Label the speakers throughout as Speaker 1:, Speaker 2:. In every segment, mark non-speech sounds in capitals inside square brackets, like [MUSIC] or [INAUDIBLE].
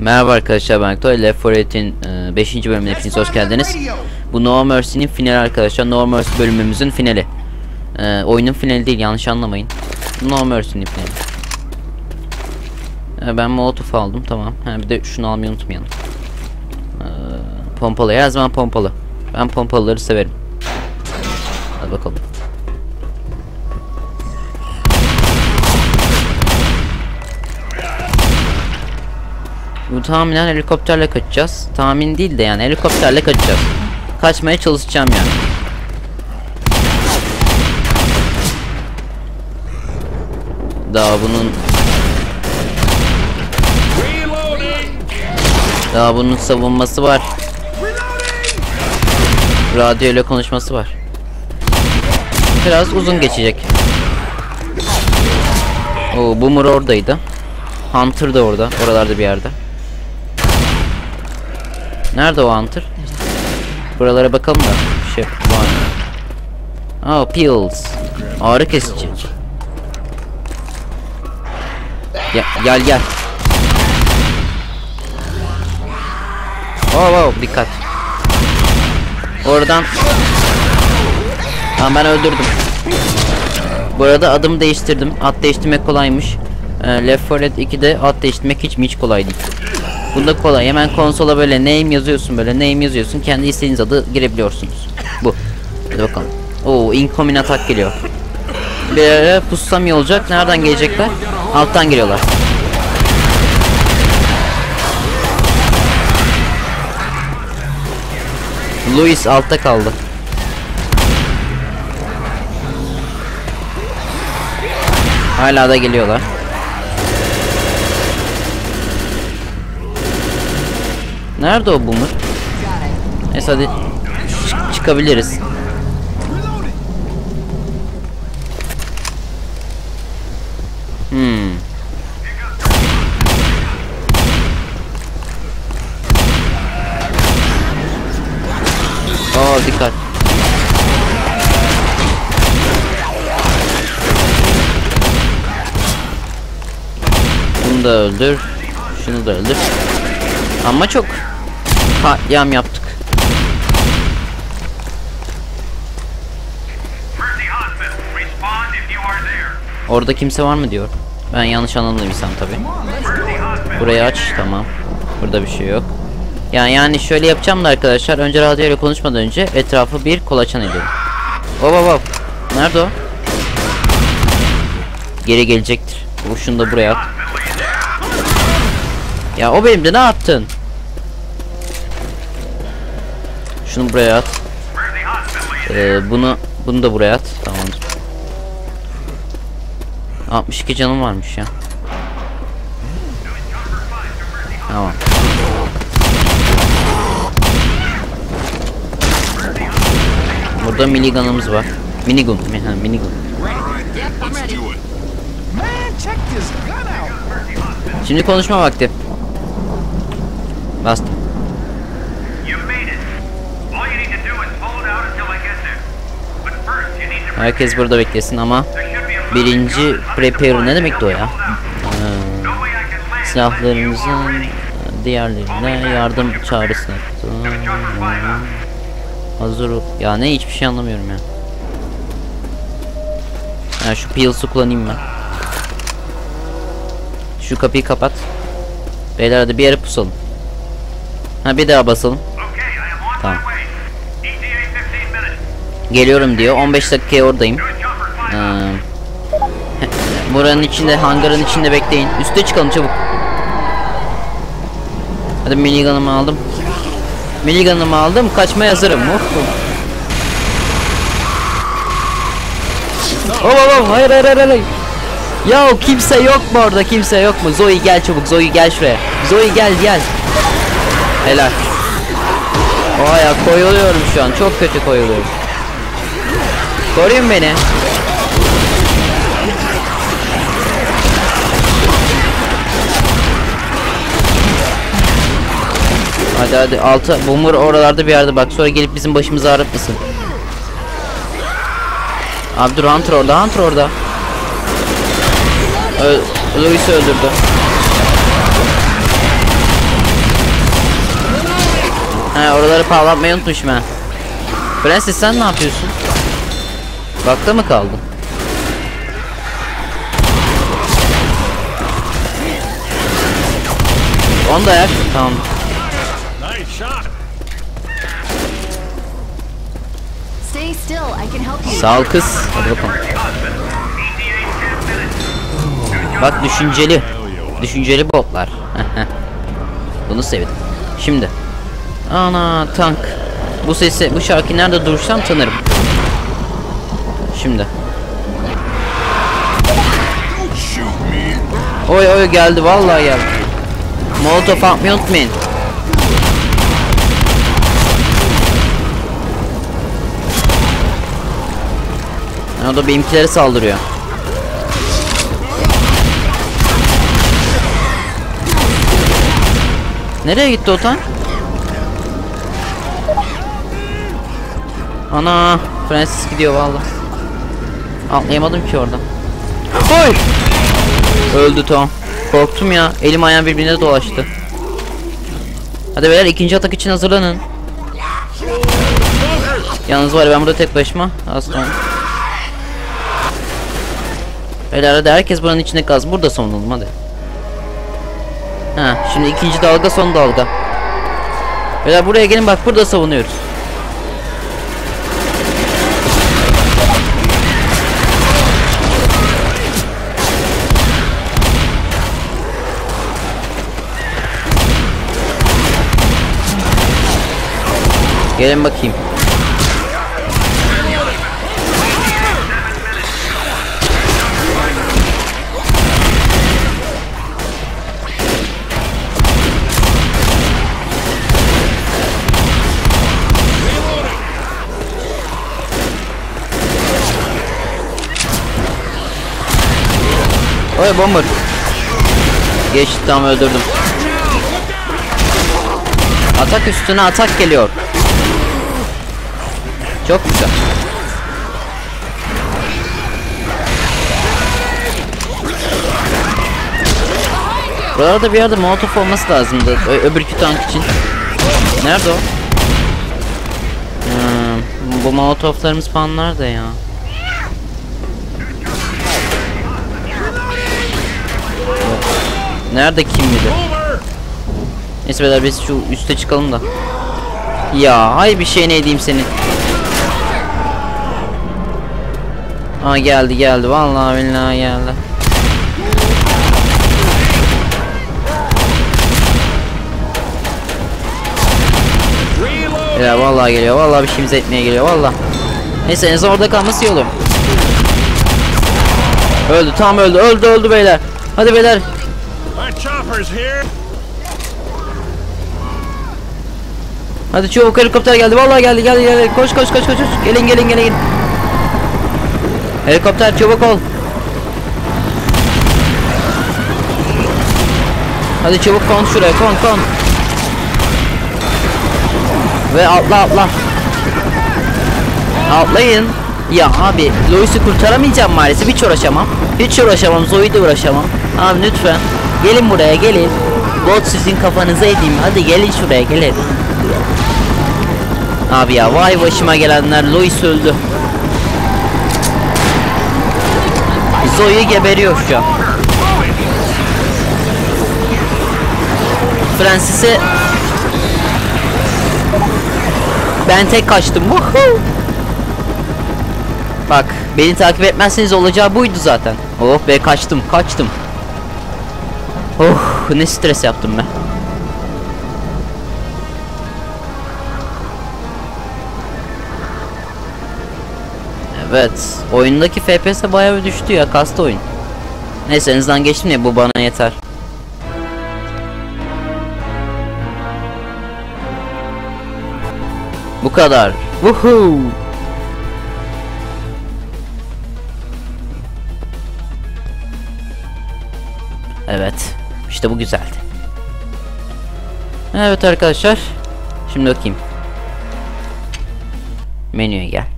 Speaker 1: Merhaba arkadaşlar ben Toy Left 4 Dead'in 5. bölümüne hepiniz hoş geldiniz. Bu No Mercy'nin finali arkadaşlar. No Mercy bölümümüzün finali. E, oyunun finali değil yanlış anlamayın. No Mercy'nin finali. E, ben Molotov aldım tamam. Ha, bir de şunu almayı unutmayalım. E, pompalı her zaman pompalı. Ben pompalıları severim. Hadi bakalım. Bu tahminen helikopterle kaçacağız. Tahmin değil de yani helikopterle kaçacağız. Kaçmaya çalışacağım yani. Daha bunun Daha bunun savunması var. Radyo ile konuşması var. Biraz uzun geçecek. O Boomer oradaydı. Hunter da orada. Oralarda bir yerde. Nerede o Hunter? Buralara bakalım da. Şey var. Aa pills. Ağrı kesici. Gel gel gel. Oh, oh dikkat. Oradan Tamam ben öldürdüm. Bu arada adımı değiştirdim. Ad değiştirmek kolaymış. Ee, Left 4 Dead 2'de ad değiştirmek hiç mi hiç kolay değil. Bunda kolay. Hemen konsola böyle name yazıyorsun böyle name yazıyorsun. Kendi istediğiniz adı girebiliyorsunuz. Bu. Hadi bakalım. Oo incoming atak geliyor. Bir ara olacak. Nereden gelecekler? Alttan geliyorlar. Louis altta kaldı. Hala da geliyorlar. Nerede o boomer? Neyse hadi çık- çıkabiliriz. Hmm. Aa dikkat. Bunu da öldür. Şunu da öldür. Ama çok katliam yaptık. Orada kimse var mı diyor. Ben yanlış anladıysam tabi. Burayı aç tamam. Burada bir şey yok. Yani yani şöyle yapacağım da arkadaşlar önce radyo ile konuşmadan önce etrafı bir kolaçan ediyorum. Hop hop hop. Nerede o? Geri gelecektir. Bu şunu da buraya at. Ya o benim de ne yaptın? Şunu buraya at. Ee, bunu bunu da buraya at. Tamamdır. 62 canım varmış ya. Tamam. Burada minigun'ımız var. Minigun, mi- ha, minigun. Şimdi konuşma vakti. Bastım. Herkes burada beklesin ama birinci prepare ne demekti o ya? Ee, silahlarımızın diğerlerine yardım çağrısı. Hazır. Ya ne hiçbir şey anlamıyorum ya. Ya şu pills'ı kullanayım ben. Şu kapıyı kapat. Beyler hadi bir yere pusalım. Ha bir daha basalım. Tamam. Geliyorum diyor. 15 dakikaya oradayım. Ee, [LAUGHS] buranın içinde, hangarın içinde bekleyin. Üste çıkalım çabuk. Hadi minigun'ımı aldım. Minigun'ımı aldım. Kaçmaya hazırım. Of. Oh, oh, oh. Hayır, hayır, hayır, hayır. Ya kimse yok mu orada? Kimse yok mu? Zoe gel çabuk. Zoe gel şuraya. Zoe gel gel. Helal. Oha ya koyuluyorum şu an. Çok kötü koyuluyorum. Koruyun beni. Hadi hadi altı boomer oralarda bir yerde bak sonra gelip bizim başımızı ağrıtmasın. Abi dur Hunter orada Hunter orada. Ö Louis'i öldürdü. He oraları parlatmayı unutmuşum ha. Francis sen ne yapıyorsun? Bakta mı kaldın? Onu da yak. Tamam. Sağ ol kız. Hadi bakalım. Bak düşünceli. Düşünceli botlar. [LAUGHS] Bunu sevdim. Şimdi. Ana tank. Bu sesi, bu şarkıyı nerede dursam tanırım. Şimdi. Oy oy geldi vallahi geldi. Molotov atmayı unutmayın. Ha, O da benimkileri saldırıyor. Nereye gitti o tank? Ana, Francis gidiyor vallahi. Atlayamadım ki oradan. Oy! Öldü Tom. Korktum ya. Elim ayağım birbirine dolaştı. Hadi beyler ikinci atak için hazırlanın. Yalnız var ya, ben burada tek başıma. Aslan. Beyler hadi herkes buranın içinde kalsın. Burada savunalım hadi. Ha, şimdi ikinci dalga son dalga. Beyler buraya gelin bak burada savunuyoruz. Gelin bakayım. Oy bomber. Geçti tam öldürdüm. Atak üstüne atak geliyor. Çok güzel. Buralarda bir yerde molotof olması lazımdı. Ö öbürkü tank için. Nerede o? Hmm, bu molotoflarımız falan nerede ya? Nerede kim bilir? Neyse beyler biz şu üste çıkalım da. Ya hay bir şey ne diyeyim senin. Aa geldi geldi vallahi billahi geldi. Ya vallahi geliyor vallahi bir şeyimize etmeye geliyor vallahi. Neyse en azından orada kalması iyi olur. Öldü tam öldü öldü öldü beyler. Hadi beyler. Hadi çabuk helikopter geldi. Vallahi geldi geldi geldi. Koş koş koş. koş. Gelin gelin gelin. gelin. Helikopter çabuk ol. Hadi çabuk kon şuraya kon kon. Ve atla atla. Atlayın. Ya abi Lois'i kurtaramayacağım maalesef hiç uğraşamam. Hiç uğraşamam Zoe'yi de uğraşamam. Abi lütfen. Gelin buraya gelin. Bot sizin kafanıza edeyim. Hadi gelin şuraya gelin. Abi ya vay başıma gelenler Lois öldü. Zoe geberiyor şu an. Francis'e ben tek kaçtım. Bak beni takip etmezseniz olacağı buydu zaten. Oh be kaçtım kaçtım. Oh ne stres yaptım ben. Evet. Oyundaki FPS bayağı bir düştü ya. Kastı oyun. Neyse en geçtim ya bu bana yeter. Bu kadar. Woohoo! Evet. İşte bu güzeldi. Evet arkadaşlar. Şimdi bakayım. Menüye gel.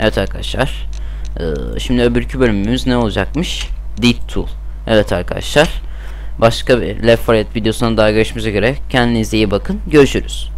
Speaker 1: Evet arkadaşlar. Ee, şimdi öbürkü bölümümüz ne olacakmış? Deep Tool. Evet arkadaşlar. Başka bir Left 4 Dead videosuna daha görüşmek üzere. Kendinize iyi bakın. Görüşürüz.